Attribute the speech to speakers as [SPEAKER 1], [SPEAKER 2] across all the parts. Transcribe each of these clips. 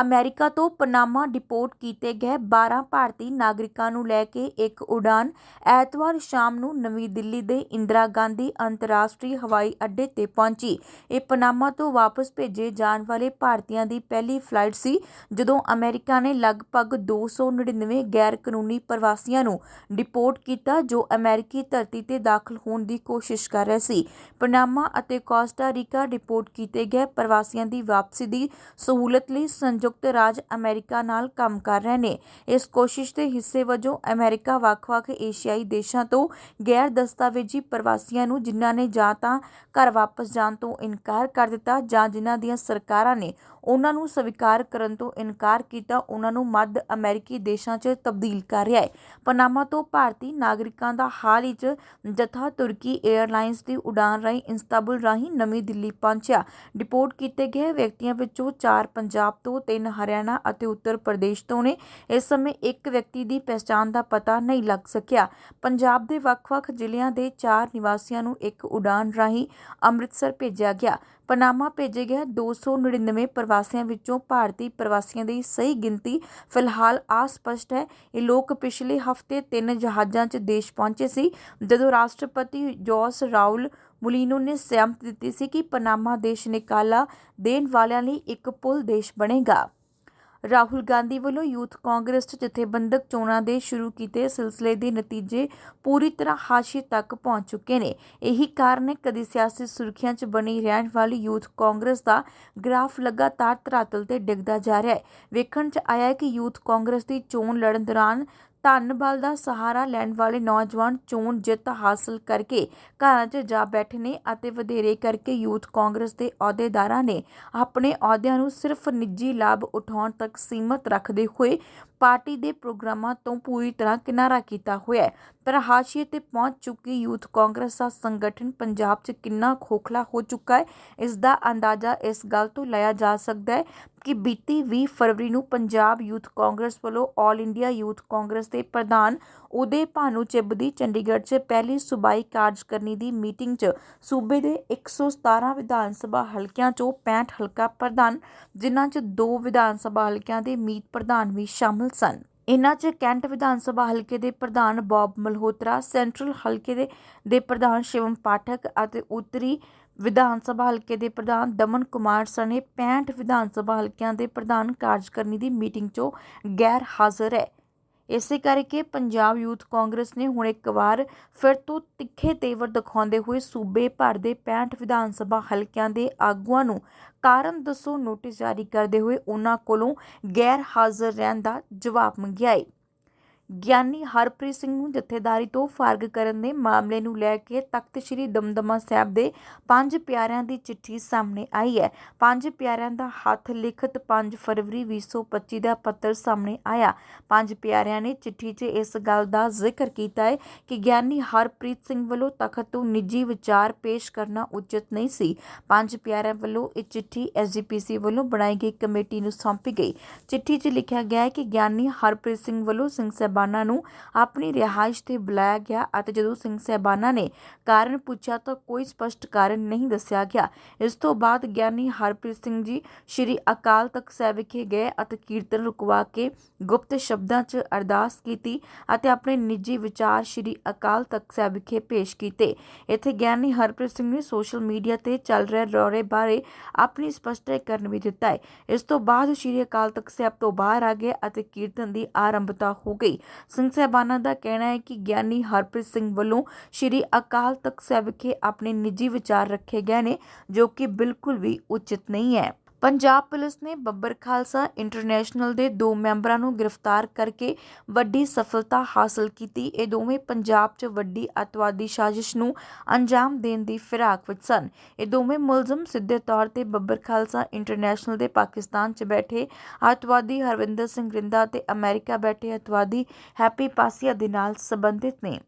[SPEAKER 1] America ਤੋਂ Panama deport ਕੀਤੇ ਗਏ 12 ਭਾਰਤੀ ਨਾਗਰਿਕਾਂ ਨੂੰ ਲੈ ਕੇ ਇੱਕ ਉਡਾਨ ਐਤਵਾਰ ਸ਼ਾਮ ਨੂੰ ਨਵੀਂ ਦਿੱਲੀ ਦੇ ਇੰਦਰਾ ਗਾਂਧੀ ਅੰਤਰਰਾਸ਼ਟਰੀ ਹਵਾਈ ਅੱਡੇ ਤੇ ਪਹੁੰਚੀ। ਇਹ ਪਨਾਮਾ ਤੋਂ ਵਾਪਸ ਭੇਜੇ ਜਾਣ ਵਾਲੇ ਭਾਰਤੀਆਂ ਦੀ ਪਹਿਲੀ ਫਲਾਈਟ ਸੀ, ਜਦੋਂ ਅਮਰੀਕਾ ਨੇ ਲਗਭਗ 299 ਗੈਰ ਕਾਨੂੰਨੀ ਪ੍ਰਵਾਸੀਆਂ ਨੂੰ ਡਿਪੋਰਟ ਕੀਤਾ, ਜੋ ਅਮਰੀਕੀ ਧਰਤੀ ਤੇ ਦਾਖਲ ਹੋਣ ਦੀ ਕੋਸ਼ਿਸ਼ ਕਰ ਰਹੇ ਸੀ। ਪਨਾਮਾ ਅਤੇ ਕੋਸਟਾ ਰੀਕਾ ਡਿਪੋਰਟ ਕੀਤੇ ਗਏ ਪ੍ਰਵਾਸੀਆਂ ਦੀ ਵਾਪਸੀ ਦੀ ਸਹੂਲਤ ਲਈ ਸੰਯੁਕਤ ਸੰਯੁਕਤ ਰਾਜ ਅਮਰੀਕਾ ਨਾਲ ਕੰਮ ਕਰ ਰਹੇ ਨੇ। ਇਸ ਕੋਸ਼ਿਸ਼ ਦੇ ਹਿੱਸੇ ਵਜੋਂ ਅਮਰੀਕਾ ਵੱਖ-ਵੱਖ ਏਸ਼ੀਆਈ ਦੇਸ਼ਾਂ ਤੋਂ ਗੈਰ ਦਸਤਾਵੇਜ਼ੀ ਪ੍ਰਵਾਸੀਆਂ ਨੂੰ ਜਿਨ੍ਹਾਂ ਨੇ ਜਾਂ ਤਾਂ ਘਰ ਵਾਪਸ ਜਾਣ ਤੋਂ ਇਨਕਾਰ ਕਰ ਦਿੱਤਾ ਜਾਂ ਜਿਨ੍ਹਾਂ ਦੀਆਂ ਸਰਕਾਰਾਂ ਨੇ ਉਹਨਾਂ ਨੂੰ ਸਵੀਕਾਰ ਕਰਨ ਤੋਂ ਇਨਕਾਰ ਕੀਤਾ, ਉਹਨਾਂ ਨੂੰ ਮੱਧ ਅਮਰੀਕੀ ਦੇਸ਼ਾਂ 'ਚ ਤਬਦੀਲ ਕਰ ਰਿਹਾ ਹੈ। ਪਨਾਮਾ ਤੋਂ ਭਾਰਤੀ ਨਾਗਰਿਕਾਂ ਦਾ ਹਾਲ ਹੀ 'ਚ ਜਥਾ ਤੁਰਕੀ 에ਅਰਲਾਈਨਸ ਦੀ ਉਡਾਨ ਰਾਹੀਂ ਇਸਤਾਂਬੁਲ ਰਾਹੀਂ ਨਵੀਂ ਦਿੱਲੀ ਪਹੁੰਚਿਆ। ਡਿਪੋਰਟ ਕੀਤੇ ਗਏ ਵਿਅਕਤੀਆਂ ਵਿੱਚੋਂ 4 ਪੰਜਾਬ ਤੋਂ 3 ਹਰਿਆਣਾ ਅਤੇ ਉੱਤਰ ਪ੍ਰਦੇਸ਼ ਤੋਂ ਨੇ। ਇਸ ਸਮੇਂ ਇੱਕ ਵਿਅਕਤੀ ਦੀ ਪਛਾਣ ਦਾ ਪਤਾ ਨਹੀਂ ਲੱਗ ਸਕਿਆ। ਪੰਜਾਬ ਦੇ ਵੱਖ-ਵੱਖ ਜ਼ਿਲ੍ਹਿਆਂ ਦੇ 4 ਨਿਵਾਸੀਆਂ ਨੂੰ ਇੱਕ ਉਡਾਨ ਰਾਹੀਂ ਅੰਮ੍ਰਿਤਸਰ ਭੇਜਿਆ ਗਿਆ। ਪਨਾਮਾ ਭੇਜੇ ਗਏ 299 ਪ੍ਰਵਾਸੀਆਂ ਵਿੱਚੋਂ ਭਾਰਤੀ ਪ੍ਰਵਾਸੀਆਂ ਦੀ ਸਹੀ ਗਿਣਤੀ ਫਿਲਹਾਲ ਅਸਪਸ਼ਟ ਹੈ। ਇਹ ਲੋਕ ਪਿਛਲੇ ਹਫ਼ਤੇ ਤਿੰਨ ਜਹਾਜ਼ਾਂ 'ਚ ਦੇਸ਼ ਪਹੁੰਚੇ ਸੀ, ਜਦੋਂ ਰਾਸ਼ਟਰਪਤੀ ਜੋਸ ਰਾਉਲ ਮੁਲੀਨੋ ਨੇ ਸਹਿਮਤ ਦਿੱਤੀ ਸੀ ਕਿ ਪਨਾਮਾ ਦੇਸ਼ ਨਿਕਾਲਾ ਦੇਣ ਵਾਲਿਆਂ ਲਈ ਇੱਕ ਪੁਲ ਦੇਸ਼ ਬਣੇਗਾ। ਰਾਹੁਲ ਗਾਂਧੀ ਵੱਲੋਂ ਯੂਥ ਕਾਂਗਰਸ 'ਚ ਜਥੇਬੰਦਕ ਚੋਣਾਂ ਦੇ ਸ਼ੁਰੂ ਕੀਤੇ ਸਿਲਸਿਲੇ ਦੇ ਨਤੀਜੇ ਪੂਰੀ ਤਰ੍ਹਾਂ ਹਾਸ਼ੀ ਤੱਕ ਪਹੁੰਚ ਚੁੱਕੇ ਨੇ। ਇਹੀ ਕਾਰਨ ਹੈ, ਕਦੀ ਸਿਆਸੀ ਸੁਰਖੀਆਂ 'ਚ ਬਣੀ ਰਹਿਣ ਵਾਲੀ ਯੂਥ ਕਾਂਗਰਸ ਦਾ ਗ੍ਰਾਫ ਲਗਾਤਾਰ ਧਰਾਤਲ ਤੇ ਡਿੱਗਦਾ ਜਾ ਰਿਹਾ ਹੈ। ਵੇਖਣ 'ਚ ਆਇਆ ਹੈ ਕਿ ਯੂਥ ਕਾਂਗਰਸ ਦੀ ਚੋਣ ਲੜਨ ਦੌਰਾਨ ਧਨ ਬਲ ਦਾ ਸਹਾਰਾ ਲੈਣ ਵਾਲੇ ਨੌਜਵਾਨ ਚੋਣ ਜਿੱਤ ਹਾਸਲ ਕਰਕੇ ਘਰਾਂ 'ਚ ਜਾ ਬੈਠੇ ਨੇ ਅਤੇ ਵਧੇਰੇ ਕਰਕੇ ਯੂਥ ਕਾਂਗਰਸ ਦੇ ਅਹੁਦੇਦਾਰਾਂ ਨੇ ਆਪਣੇ ਅਹੁਦਿਆਂ ਨੂੰ ਸਿਰਫ ਨਿੱਜੀ ਲਾਭ ਉਠਾਉਣ ਤੱਕ ਸੀਮਤ ਰੱਖਦੇ ਹੋਏ ਪਾਰਟੀ ਦੇ ਪ੍ਰੋਗਰਾਮਾਂ ਤੋਂ ਪੂਰੀ ਤਰ੍ਹਾਂ ਕਿਨਾਰਾ ਕੀਤਾ ਹੋਇਆ ਹੈ। ਪਰ ਹਾਸ਼ੀਏ ਤੇ ਪਹੁੰਚ ਚੁੱਕੀ ਯੂਥ ਕਾਂਗਰਸ ਦਾ ਸੰਗਠਨ ਪੰਜਾਬ 'ਚ ਕਿੰਨਾ ਖੋਖਲਾ ਹੋ ਚੁੱਕਾ ਹੈ, ਇਸ ਦਾ ਅੰਦਾਜ਼ਾ ਇਸ ਗੱਲ ਤੋਂ ਲਾਇਆ ਜਾ ਸਕਦਾ ਹੈ ਕਿ ਬੀਤੀ 20 ਫਰਵਰੀ ਨੂੰ ਪੰਜਾਬ ਯੂਥ ਕਾਂਗਰਸ ਵੱਲੋਂ ਆਲ ਇੰਡੀਆ ਯੂਥ ਕਾਂਗਰਸ ਦੇ ਪ੍ਰਧਾਨ ਉਦੇ ਭਾਨੂ ਚਿੱਬ ਦੀ ਚੰਡੀਗੜ੍ਹ 'ਚ ਪਹਿਲੀ ਸੂਬਾਈ ਕਾਰਜਕਰਨੀ ਦੀ ਮੀਟਿੰਗ 'ਚ ਸੂਬੇ ਦੇ 117 ਵਿਧਾਨ ਸਭਾ ਹਲਕਿਆਂ 'ਚੋਂ 65 ਹਲਕਾ ਪ੍ਰਧਾਨ, ਜਿਨ੍ਹਾਂ 'ਚ ਦੋ ਵਿਧਾਨ ਸਭਾ ਹਲਕਿਆਂ ਦੇ ਮੀਤ ਪ੍ਰਧਾਨ ਵੀ ਸ਼ਾਮਲ ਸਨ। ਇਨ੍ਹਾਂ 'ਚ ਕੈਂਟ ਵਿਧਾਨ ਸਭਾ ਹਲਕੇ ਦੇ ਪ੍ਰਧਾਨ ਬੌਬ ਮਲਹੋਤਰਾ, ਸੈਂਟਰਲ ਹਲਕੇ ਦੇ ਦੇ ਪ੍ਰਧਾਨ ਸ਼ਿਵਮ ਪਾਠਕ ਅਤੇ ਉੱਤਰੀ ਵਿਧਾਨ ਸਭਾ ਹਲਕੇ ਦੇ ਪ੍ਰਧਾਨ ਦਮਨ ਕੁਮਾਰ ਸਣੇ 65 ਵਿਧਾਨ ਸਭਾ ਹਲਕਿਆਂ ਦੇ ਪ੍ਰਧਾਨ ਕਾਰਜਕਰਨੀ ਦੀ ਮੀਟਿੰਗ 'ਚੋਂ ਗੈਰ ਹਾਜ਼ਰ ਹੈ। ਇਸੇ ਕਰਕੇ ਪੰਜਾਬ ਯੂਥ ਕਾਂਗਰਸ ਨੇ ਹੁਣ ਇੱਕ ਵਾਰ ਫਿਰ ਤੋਂ ਤਿੱਖੇ ਤੇਵਰ ਦਿਖਾਉਂਦੇ ਹੋਏ ਸੂਬੇ ਭਰ ਦੇ 65 ਵਿਧਾਨ ਸਭਾ ਹਲਕਿਆਂ ਦੇ ਆਗੂਆਂ ਨੂੰ ਕਾਰਨ ਦੱਸੋ ਨੋਟਿਸ ਜਾਰੀ ਕਰਦੇ ਹੋਏ ਉਹਨਾਂ ਕੋਲੋਂ ਗੈਰ ਹਾਜ਼ਰ ਰਹਿਣ ਦਾ ਜਵਾਬ ਮੰਗਿਆ ਹੈ ਗਿਆਨੀ ਹਰਪ੍ਰੀਤ ਸਿੰਘ ਨੂੰ ਜਥੇਦਾਰੀ ਤੋਂ ਫਾਰਗ ਕਰਨ ਦੇ ਮਾਮਲੇ ਨੂੰ ਲੈ ਕੇ ਤਖਤ ਸ੍ਰੀ ਦਮਦਮਾ ਸਾਹਿਬ ਦੇ ਪੰਜ ਪਿਆਰਿਆਂ ਦੀ ਚਿੱਠੀ ਸਾਹਮਣੇ ਆਈ ਹੈ। ਪੰਜ ਪਿਆਰਿਆਂ ਦਾ ਹੱਥ ਲਿਖਤ 5 ਫਰਵਰੀ 2025 ਦਾ ਪੱਤਰ ਸਾਹਮਣੇ ਆਇਆ। ਪੰਜ ਪਿਆਰਿਆਂ ਨੇ ਚਿੱਠੀ 'ਚ ਇਸ ਗੱਲ ਦਾ ਜ਼ਿਕਰ ਕੀਤਾ ਹੈ ਕਿ ਗਿਆਨੀ ਹਰਪ੍ਰੀਤ ਸਿੰਘ ਵੱਲੋਂ ਤਖਤ ਤੋਂ ਨਿੱਜੀ ਵਿਚਾਰ ਪੇਸ਼ ਕਰਨਾ ਉਚਿਤ ਨਹੀਂ ਸੀ। ਪੰਜ ਪਿਆਰਿਆਂ ਵੱਲੋਂ ਇਹ ਚਿੱਠੀ ਐਸਜੀਪੀਸੀ ਵੱਲੋਂ ਬਣਾਈ ਗਈ ਕਮੇਟੀ ਨੂੰ ਸੌਂਪੀ ਗਈ। ਚਿੱਠੀ 'ਚ ਲਿਖਿਆ ਗਿਆ ਹੈ ਕਿ ਗਿਆਨੀ ਹਰਪ੍ਰੀਤ ਸਿੰਘ ਵੱਲੋਂ ਸਿੰਘ ਸਾਹਿਬ ਸਹਿਬਾਨਾਂ ਨੂੰ ਆਪਣੀ ਰਿਹਾਇਸ਼ ਤੇ ਬੁਲਾਇਆ ਗਿਆ ਅਤੇ ਜਦੋਂ ਸਿੰਘ ਸਾਹਿਬਾਨਾਂ ਨੇ ਕਾਰਨ ਪੁੱਛਿਆ ਤਾਂ ਕੋਈ ਸਪਸ਼ਟ ਕਾਰਨ ਨਹੀਂ ਦੱਸਿਆ ਗਿਆ। ਇਸ ਤੋਂ ਬਾਅਦ ਗਿਆਨੀ ਹਰਪ੍ਰੀਤ ਸਿੰਘ ਜੀ ਸ਼੍ਰੀ ਅਕਾਲ ਤਖਤ ਸਾਹਿਬ ਵਿਖੇ ਗਏ ਅਤੇ ਕੀਰਤਨ ਰੁਕਵਾ ਕੇ ਗੁਪਤ ਸ਼ਬਦਾਂ 'ਚ ਅਰਦਾਸ ਕੀਤੀ ਅਤੇ ਆਪਣੇ ਨਿੱਜੀ ਵਿਚਾਰ ਸ਼੍ਰੀ ਅਕਾਲ ਤਖਤ ਸਾਹਿਬ ਵਿਖੇ ਪੇਸ਼ ਕੀਤੇ। ਇੱਥੇ ਗਿਆਨੀ ਹਰਪ੍ਰੀਤ ਸਿੰਘ ਨੇ ਸੋਸ਼ਲ ਮੀਡੀਆ ਤੇ ਚੱਲ ਰਹੇ ਰੌਰੇ ਬਾਰੇ ਆਪਣੀ ਸਪਸ਼ਟੀਕਰਨ ਵੀ ਦਿੱਤਾ ਹੈ। ਇਸ ਤੋਂ ਬਾਅਦ ਸ਼੍ਰੀ ਅਕਾਲ ਤਖਤ ਸਾਹਿਬ ਤੋਂ ਬਾਹਰ ਆ ਗਏ ਅਤੇ ਕੀਰਤਨ ਦੀ ਆਰੰਭਤਾ ਹੋ ਗਈ। ਸਿੰਘ ਸਾਹਿਬਾਨਾਂ ਦਾ ਕਹਿਣਾ ਹੈ ਕਿ ਗਿਆਨੀ ਹਰਪ੍ਰੀਤ ਸਿੰਘ ਵੱਲੋਂ ਸ਼੍ਰੀ ਅਕਾਲ ਤਖਤ ਸਾਹਿਬ ਵਿਖੇ ਆਪਣੇ ਨਿੱਜੀ ਵਿਚਾਰ ਰੱਖੇ ਗਏ ਨੇ, ਜੋ ਕਿ ਬਿਲਕੁਲ ਵੀ ਉਚਿਤ ਨਹੀਂ ਹੈ। ਪੰਜਾਬ ਪੁਲਿਸ ਨੇ ਬੱਬਰ ਖਾਲਸਾ ਇੰਟਰਨੈਸ਼ਨਲ ਦੇ ਦੋ ਮੈਂਬਰਾਂ ਨੂੰ ਗ੍ਰਿਫਤਾਰ ਕਰਕੇ ਵੱਡੀ ਸਫਲਤਾ ਹਾਸਲ ਕੀਤੀ। ਇਹ ਦੋਵੇਂ ਪੰਜਾਬ 'ਚ ਵੱਡੀ ਅਤਵਾਦੀ ਸਾਜ਼ਿਸ਼ ਨੂੰ ਅੰਜਾਮ ਦੇਣ ਦੀ ਫਿਰਾਕ ਵਿੱਚ ਸਨ। ਇਹ ਦੋਵੇਂ ਮੁਲਜ਼ਮ ਸਿੱਧੇ ਤੌਰ ਤੇ ਬੱਬਰ ਖਾਲਸਾ ਇੰਟਰਨੈਸ਼ਨਲ ਦੇ ਪਾਕਿਸਤਾਨ 'ਚ ਬੈਠੇ ਅਤਵਾਦੀ ਹਰਵਿੰਦਰ ਸਿੰਘ ਰਿੰਦਾ ਤੇ ਅਮਰੀਕਾ ਬੈਠੇ ਅਤਵਾਦੀ ਹੈਪੀ ਪਾਸੀਆ ਦੇ ਨਾਲ ਸੰਬੰਧਿਤ ਨੇ।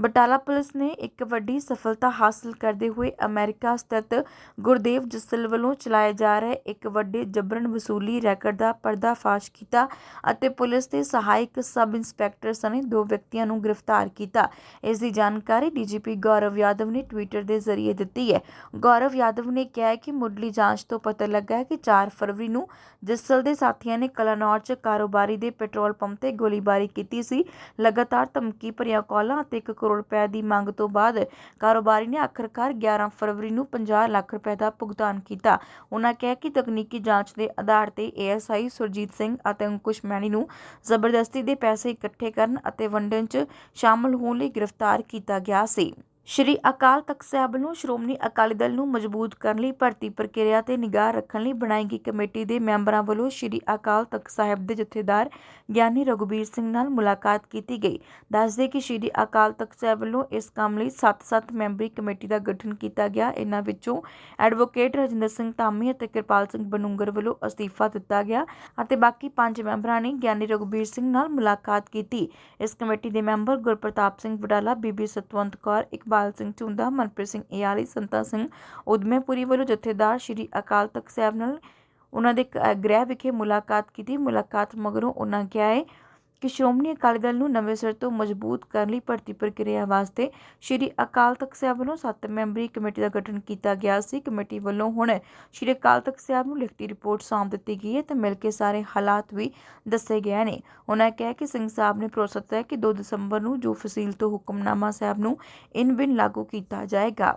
[SPEAKER 1] ਬਟਾਲਾ ਪੁਲਿਸ ਨੇ ਇੱਕ ਵੱਡੀ ਸਫਲਤਾ ਹਾਸਲ ਕਰਦੇ ਹੋਏ ਅਮਰੀਕਾ ਸਥਿਤ ਗੁਰਦੇਵ ਜੱਸਲ ਵੱਲੋਂ ਚਲਾਏ ਜਾ ਰਹੇ ਇੱਕ ਵੱਡੇ ਜਬਰਨ ਵਸੂਲੀ ਰੈਕਟ ਦਾ ਪਰਦਾਫਾਸ਼ ਕੀਤਾ ਅਤੇ ਪੁਲਿਸ ਦੇ ਸਹਾਇਕ ਸਬ ਇੰਸਪੈਕਟਰ ਸਣੇ ਦੋ ਵਿਅਕਤੀਆਂ ਨੂੰ ਗ੍ਰਿਫਤਾਰ ਕੀਤਾ। ਇਸ ਦੀ ਜਾਣਕਾਰੀ ਡੀਜੀਪੀ ਗੌਰਵ ਯਾਦਵ ਨੇ ਟਵਿੱਟਰ ਦੇ ਜ਼ਰੀਏ ਦਿੱਤੀ ਹੈ। ਗੌਰਵ ਯਾਦਵ ਨੇ ਕਿਹਾ ਕਿ ਮੁੱਢਲੀ ਜਾਂਚ ਤੋਂ ਪਤਾ ਲੱਗਾ ਹੈ ਕਿ 4 ਫਰਵਰੀ ਨੂੰ ਜੱਸਲ ਦੇ ਸਾਥੀਆਂ ਨੇ ਕਲਾਨੌਰ 'ਚ ਕਾਰੋਬਾਰੀ ਦੇ ਪੈਟਰੋਲ ਪੰਪ ਤੇ ਗੋਲੀਬਾਰੀ ਕੀਤੀ ਸੀ। ਲਗਾਤਾਰ ਧਮਕੀ ਭਰੀਆਂ ਕਾਲਾਂ ਅਤੇ ਇੱਕ ਕਰੋੜ ਰੁਪਏ ਦੀ ਮੰਗ ਤੋਂ ਬਾਅਦ ਕਾਰੋਬਾਰੀ ਨੇ ਆਖਰਕਾਰ 11 ਫਰਵਰੀ ਨੂੰ 50 ਲੱਖ ਰੁਪਏ ਦਾ ਭੁਗਤਾਨ ਕੀਤਾ। ਉਹਨਾਂ ਕਿਹਾ ਕਿ ਤਕਨੀਕੀ ਜਾਂਚ ਦੇ ਆਧਾਰ ਤੇ ਏਐਸਆਈ ਸੁਰਜੀਤ ਸਿੰਘ ਅਤੇ ਅੰਕੁਸ਼ ਮੈਣੀ ਨੂੰ ਜ਼ਬਰਦਸਤੀ ਦੇ ਪੈਸੇ ਇਕੱਠੇ ਕਰਨ ਅਤੇ ਵੰਡਣ 'ਚ ਸ਼ਾਮਲ ਹੋਣ ਲਈ ਗ੍ਰਿਫਤਾਰ ਕੀਤਾ ਗਿਆ ਸੀ। ਸ਼੍ਰੀ ਅਕਾਲ ਤਖਤ ਸਾਹਿਬ ਨੂੰ ਸ਼੍ਰੋਮਣੀ ਅਕਾਲੀ ਦਲ ਨੂੰ ਮਜ਼ਬੂਤ ਕਰਨ ਲਈ ਭਰਤੀ ਪ੍ਰਕਿਰਿਆ ਤੇ ਨਿਗਾਹ ਰੱਖਣ ਲਈ ਬਣਾਈ ਗਈ ਕਮੇਟੀ ਦੇ ਮੈਂਬਰਾਂ ਵੱਲੋਂ ਸ਼੍ਰੀ ਅਕਾਲ ਤਖਤ ਸਾਹਿਬ ਦੇ ਜਥੇਦਾਰ ਗਿਆਨੀ ਰਘੁਬੀਰ ਸਿੰਘ ਨਾਲ ਮੁਲਾਕਾਤ ਕੀਤੀ ਗਈ। ਦੱਸਦੇ ਕਿ ਸ਼੍ਰੀ ਅਕਾਲ ਤਖਤ ਸਾਹਿਬ ਵੱਲੋਂ ਇਸ ਕੰਮ ਲਈ 7-7 ਮੈਂਬਰੀ ਕਮੇਟੀ ਦਾ ਗਠਨ ਕੀਤਾ ਗਿਆ। ਇਹਨਾਂ ਵਿੱਚੋਂ ਐਡਵੋਕੇਟ ਰਜਿੰਦਰ ਸਿੰਘ ਧਾਮੀ ਅਤੇ ਕਿਰਪਾਲ ਸਿੰਘ ਬਨੂੰਗਰ ਵੱਲੋਂ ਅਸਤੀਫਾ ਦਿੱਤਾ ਗਿਆ ਅਤੇ ਬਾਕੀ ਪੰਜ ਮੈਂਬਰਾਂ ਨੇ ਗਿਆਨੀ ਰਘੁਬੀਰ ਸਿੰਘ ਨਾਲ ਮੁਲਾਕਾਤ ਕੀਤੀ। ਇਸ ਕਮੇਟੀ ਦੇ ਮੈਂਬਰ ਗੁਰਪ੍ਰਤਾਪ ਸਿੰਘ ਵਡਾਲਾ, ਬੀਬੀ ਸਤਵੰਤ ਕੌਰ ਇੱਕ ਇਕਬਾਲ ਸਿੰਘ ਝੁੰਦਾ, ਮਨਪ੍ਰੀਤ ਸਿੰਘ ਏਆਲੀ, ਸੰਤਾ ਸਿੰਘ ਉਦਮੇਪੁਰੀ ਵੱਲੋਂ ਜਥੇਦਾਰ ਸ਼੍ਰੀ ਅਕਾਲ ਤਖਤ ਸਾਹਿਬ ਨਾਲ ਉਹਨਾਂ ਦੇ ਗ੍ਰਹਿ ਵਿਖੇ ਮੁਲਾਕਾਤ ਕੀਤੀ। ਮੁਲਾਕਾਤ ਮਗਰੋਂ ਉਹਨਾਂ ਕਿਹਾ ਹੈ ਕਿ ਸ਼੍ਰੋਮਣੀ ਅਕਾਲੀ ਦਲ ਨੂੰ ਨਵੇਂ ਸਿਰ ਤੋਂ ਮਜ਼ਬੂਤ ਕਰਨ ਲਈ ਭਰਤੀ ਪ੍ਰਕਿਰਿਆ ਵਾਸਤੇ ਸ਼੍ਰੀ ਅਕਾਲ ਤਖਤ ਸਾਹਿਬ ਵੱਲੋਂ ਸੱਤ ਮੈਂਬਰੀ ਕਮੇਟੀ ਦਾ ਗਠਨ ਕੀਤਾ ਗਿਆ ਸੀ। ਕਮੇਟੀ ਵੱਲੋਂ ਹੁਣ ਸ਼੍ਰੀ ਅਕਾਲ ਤਖਤ ਸਾਹਿਬ ਨੂੰ ਲਿਖਤੀ ਰਿਪੋਰਟ ਸੌਂਪ ਦਿੱਤੀ ਗਈ ਹੈ ਤੇ ਮਿਲ ਕੇ ਸਾਰੇ ਹਾਲਾਤ ਵੀ ਦੱਸੇ ਗਏ ਨੇ। ਉਹਨਾਂ ਕਿਹਾ ਕਿ ਸਿੰਘ ਸਾਹਿਬ ਨੇ ਭਰੋਸਾ ਦਿੱਤਾ ਕਿ 2 ਦਸੰਬਰ ਨੂੰ ਜੋ ਫਸੀਲ ਤੋਂ ਹੁਕਮਨਾਮਾ ਸਾਹਿਬ ਨੂੰ ਇਨ ਬਿਨ ਲਾਗੂ ਕੀਤਾ ਜਾਏਗਾ।